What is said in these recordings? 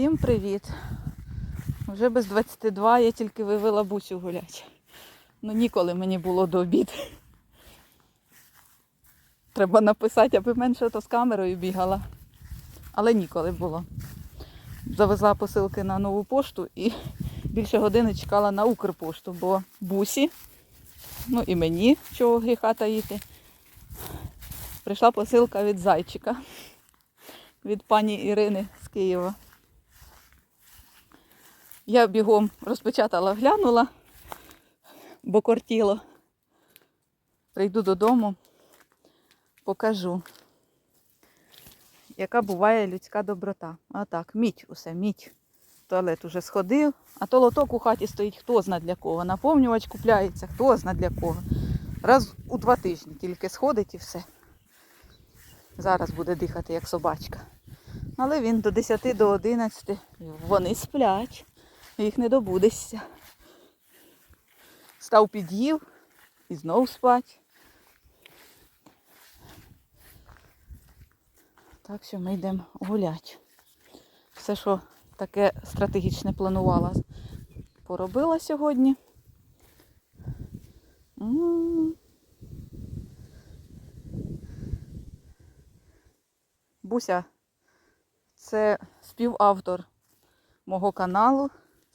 Всім привіт! Вже без 22 я тільки вивела бусю гулять. Ну ніколи мені було до обід. Треба написати, аби менше то з камерою бігала. Але ніколи було. Завезла посилки на нову пошту і більше години чекала на Укрпошту, бо бусі, ну і мені, чого гріха таїти. Прийшла посилка від зайчика, від пані Ірини з Києва. Я бігом розпечатала, глянула, бо кортіло. Прийду додому, покажу, яка буває людська доброта. А так, мідь усе, мідь. Туалет уже сходив, а то лоток у хаті стоїть хто зна для кого. Наповнювач купляється, хто зна для кого. Раз у два тижні тільки сходить і все. Зараз буде дихати, як собачка. Але він до 10 до 11 вони сплять, їх не добудешся. Став під'їв і знов спать. Так що ми йдемо гуляти. Все, що таке стратегічне планувала, поробила сьогодні. Буся це співавтор мого каналу,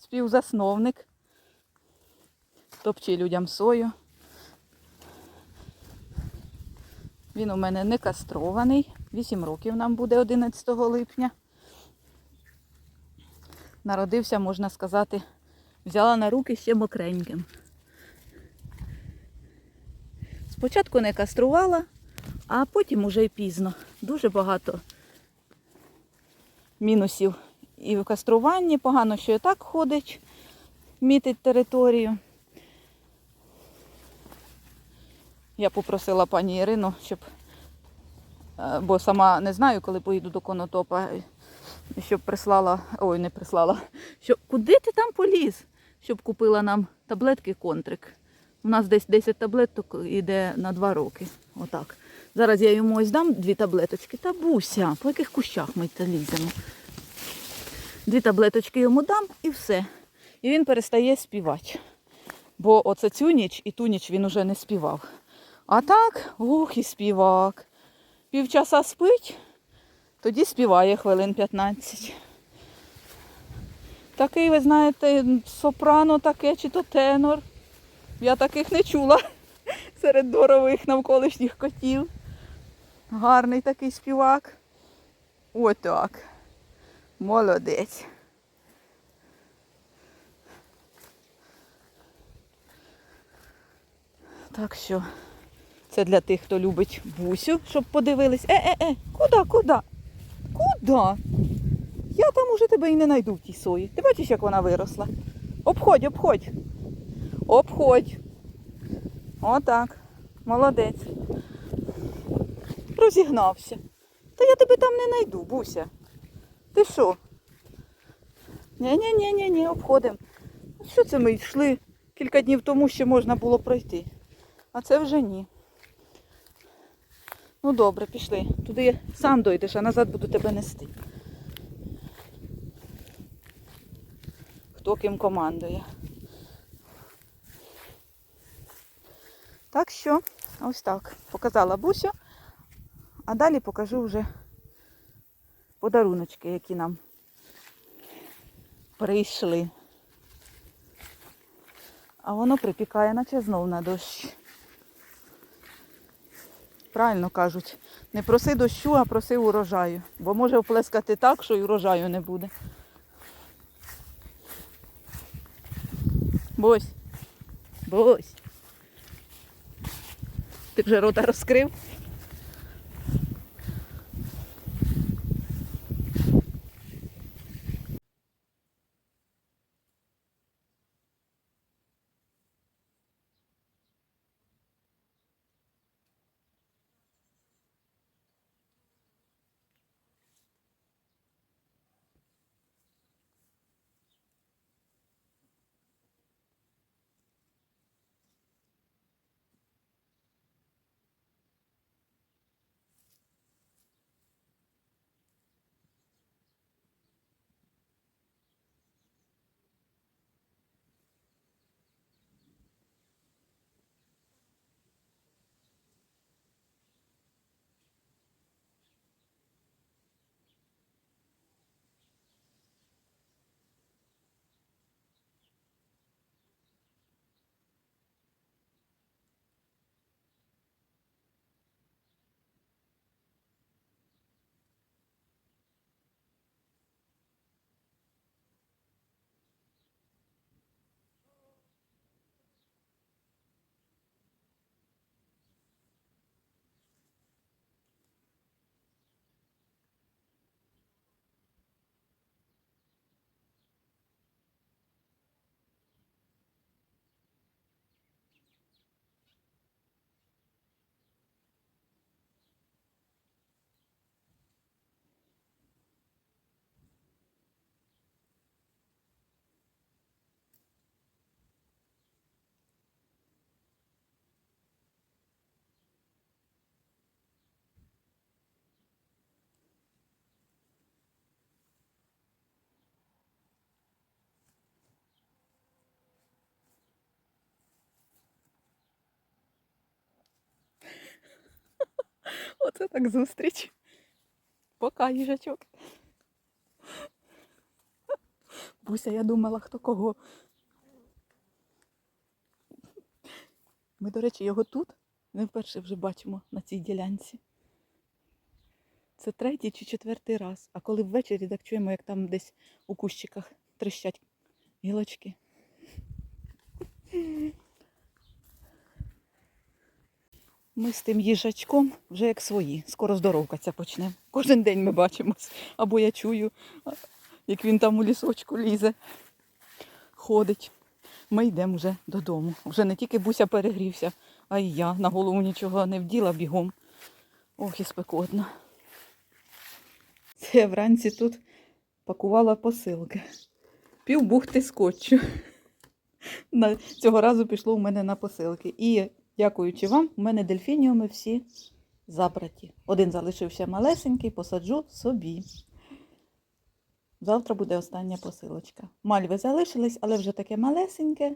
співзасновник. Топчи людям сою. Він у мене не кастрований. 8 років нам буде 11 липня. Народився, можна сказати, взяла на руки ще мокреньким. Спочатку не каструвала, а потім уже й пізно. Дуже багато мінусів і в каструванні. Погано, що і так ходить, мітить територію. Я попросила пані Ірину, щоб, е, бо сама не знаю, коли поїду до конотопа, щоб прислала, ой, не прислала, щоб куди ти там поліз, щоб купила нам таблетки контрик. У нас десь 10 таблеток йде на 2 роки. Отак. Зараз я йому ось дам дві таблеточки. Та буся, по яких кущах ми це ліземо. Дві таблеточки йому дам і все. І він перестає співати. Бо оце цю ніч і ту ніч він уже не співав. А так, ух, і співак. Півчаса спить, тоді співає хвилин 15. Такий, ви знаєте, сопрано таке чи то тенор. Я таких не чула серед дворових навколишніх котів. Гарний такий співак. Отак. Молодець. Так що це для тих, хто любить бусю, щоб подивились. Е-е-е, куди, куди? Куди? Я там уже тебе і не знайду в тій сої. Ти бачиш, як вона виросла? Обходь, обходь. Обходь. Отак. Молодець. Розігнався. Та я тебе там не знайду, Буся. Ти що? Ні-ні-ні-ні, обходимо. Що це ми йшли? Кілька днів тому ще можна було пройти. А це вже ні. Ну добре, пішли. Туди сам дойдеш, а назад буду тебе нести. Хто ким командує. Так що, ось так. Показала Бусю, а далі покажу вже подаруночки, які нам прийшли. А воно припікає, наче знов на дощ. Правильно кажуть, не проси дощу, а проси урожаю. Бо може вплескати так, що й урожаю не буде. Бось. Бось. Ти вже рота розкрив? Оце так зустріч. Пока, їжачок. Буся, я думала, хто кого. Ми, до речі, його тут не вперше вже бачимо на цій ділянці. Це третій чи четвертий раз. А коли ввечері так чуємо, як там десь у кущиках трещать гілочки. Ми з тим їжачком вже як свої. Скоро здоровкатися почнемо. Кожен день ми бачимось. Або я чую, як він там у лісочку лізе, ходить. Ми йдемо вже додому. Вже не тільки буся перегрівся, а й я на голову нічого не вділа бігом. Ох, і спекотно. Це я вранці тут пакувала посилки. Пів бухти скотчу. Цього разу пішло у мене на посилки. І дякуючи вам, у мене дельфініуми всі забраті. Один залишився малесенький, посаджу собі. Завтра буде остання посилочка. Мальви залишились, але вже таке малесеньке.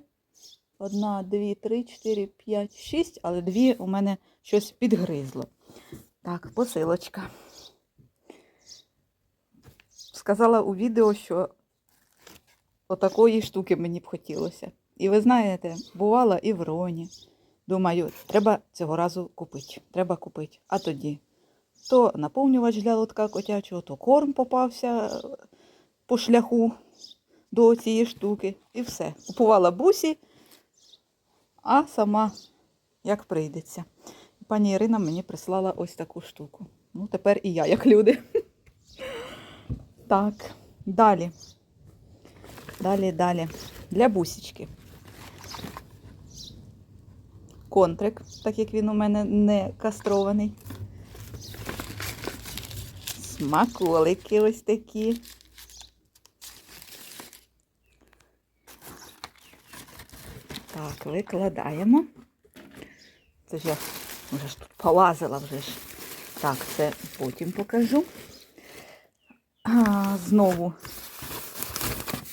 Одна, дві, три, чотири, п'ять, шість, але дві у мене щось підгризло. Так, посилочка. Сказала у відео, що отакої штуки мені б хотілося. І ви знаєте, бувала і в Роні. Думаю, треба цього разу купити. Треба купити. А тоді то наповнювач для лотка котячого, то корм попався е, по шляху до цієї штуки. І все. Купувала бусі, а сама як прийдеться. Пані Ірина мені прислала ось таку штуку. Ну, тепер і я, як люди. Так, далі. Далі, далі. Для бусічки. Контрик, так як він у мене не кастрований. Смаколики ось такі. Так, викладаємо. Це ж я вже ж тут полазила вже ж. Так, це потім покажу. А, знову.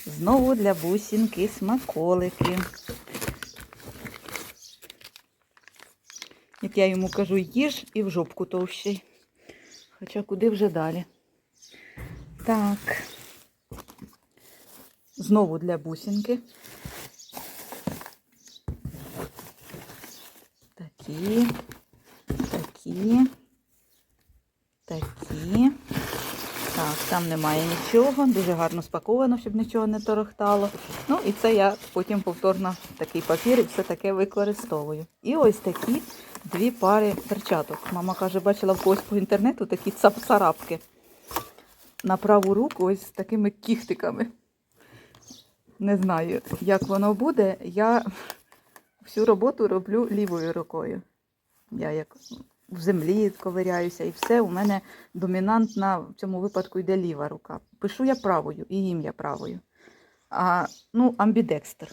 Знову для бусінки смаколики. Як я йому кажу, їж і в жопку товщий. Хоча куди вже далі. Так. Знову для бусинки. Такі, такі, такі. Так, там немає нічого, дуже гарно спаковано, щоб нічого не торохтало. Ну і це я потім повторно такий папір і все таке використовую. І ось такі дві пари перчаток. Мама каже, бачила в когось по інтернету такі цап-царапки. На праву руку ось з такими кіхтиками. Не знаю, як воно буде. Я всю роботу роблю лівою рукою. Я як в землі ковиряюся і все. У мене домінантна в цьому випадку йде ліва рука. Пишу я правою і ім'я правою. А, ну, амбідекстер.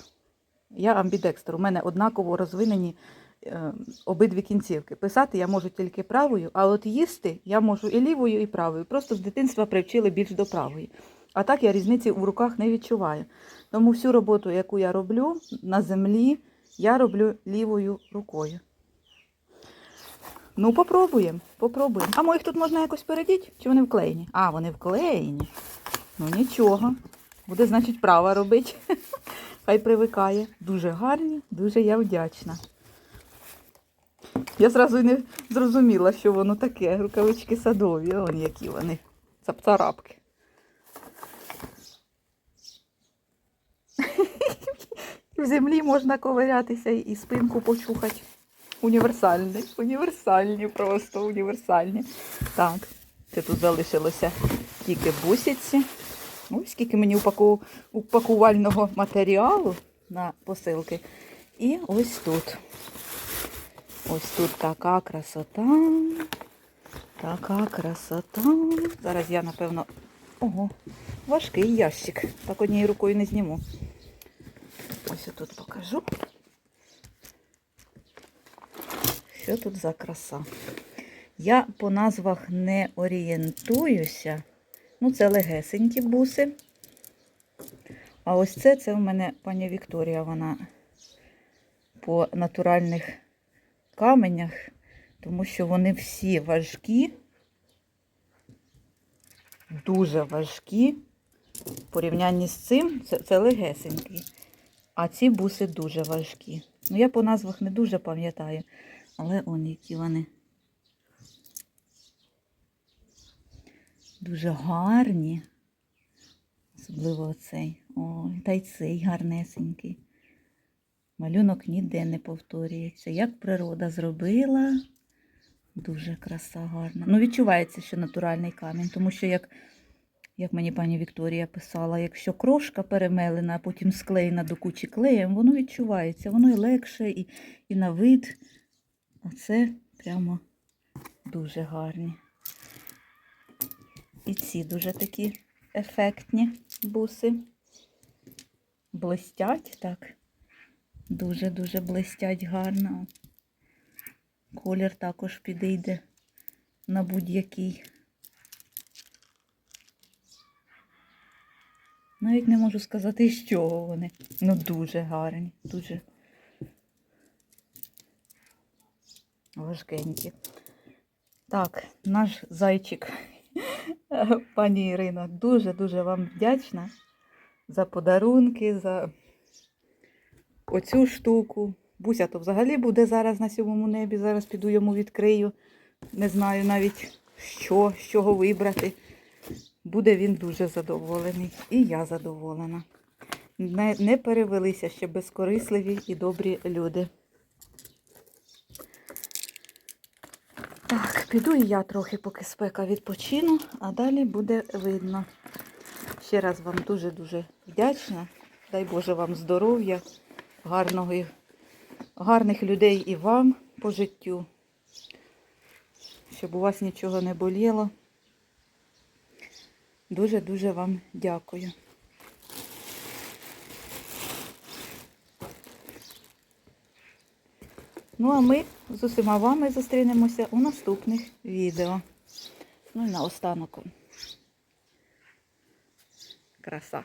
Я амбідекстер. У мене однаково розвинені обидві кінцівки. Писати я можу тільки правою, а от їсти я можу і лівою, і правою. Просто з дитинства привчили більш до правої. А так я різниці в руках не відчуваю. Тому всю роботу, яку я роблю на землі, я роблю лівою рукою. Ну, попробуємо, попробуємо. А моїх тут можна якось передіти? Чи вони вклеєні? А, вони вклеєні. Ну нічого. Буде, значить, права робити. Хай привикає. Дуже гарні, дуже я вдячна. Я зразу не зрозуміла, що воно таке. Рукавички садові, он які вони. Цапцарапки. В землі можна ковирятися і спинку почухати. Універсальні, універсальні, просто універсальні. Так, це тут залишилося тільки бусиці. Ось скільки мені упаку... упакувального матеріалу на посилки. І ось тут. Ось тут така красота. Така красота. Зараз я, напевно, ого, важкий ящик. Так однією рукою не зніму. Ось тут покажу. Що тут за краса? Я по назвах не орієнтуюся. Ну, це легесенькі буси. А ось це, це в мене пані Вікторія, вона по натуральних каменях тому що вони всі важкі, дуже важкі. В порівнянні з цим це, це легесенькі. А ці буси дуже важкі. Ну, я по назвах не дуже пам'ятаю, але он які вони. Дуже гарні. Особливо оцей. Ой, та й цей гарнесенький. Малюнок ніде не повторюється. Як природа зробила, дуже краса гарна. Ну, відчувається, що натуральний камінь, тому що, як, як мені пані Вікторія писала, якщо крошка перемелена, а потім склеєна до кучі клеєм, воно відчувається. Воно і легше, і, і на вид. А це прямо дуже гарні. І ці дуже такі ефектні буси. Блистять так. Дуже-дуже блистять гарно. Колір також підійде на будь-який. Навіть не можу сказати, з чого вони. Ну, дуже гарні, дуже важкенькі. Так, наш зайчик, пані Ірина, дуже-дуже вам вдячна за подарунки, за оцю штуку. Буся то взагалі буде зараз на сьомому небі. Зараз піду йому відкрию. Не знаю навіть що, з чого вибрати. Буде він дуже задоволений. І я задоволена. Не, не перевелися ще безкорисливі і добрі люди. Так, піду і я трохи, поки спека відпочину, а далі буде видно. Ще раз вам дуже-дуже вдячна. Дай Боже вам здоров'я, гарного, гарних людей і вам по життю. Щоб у вас нічого не боліло. Дуже-дуже вам дякую. Ну, а ми з усіма вами зустрінемося у наступних відео. Ну і наостанок. Краса.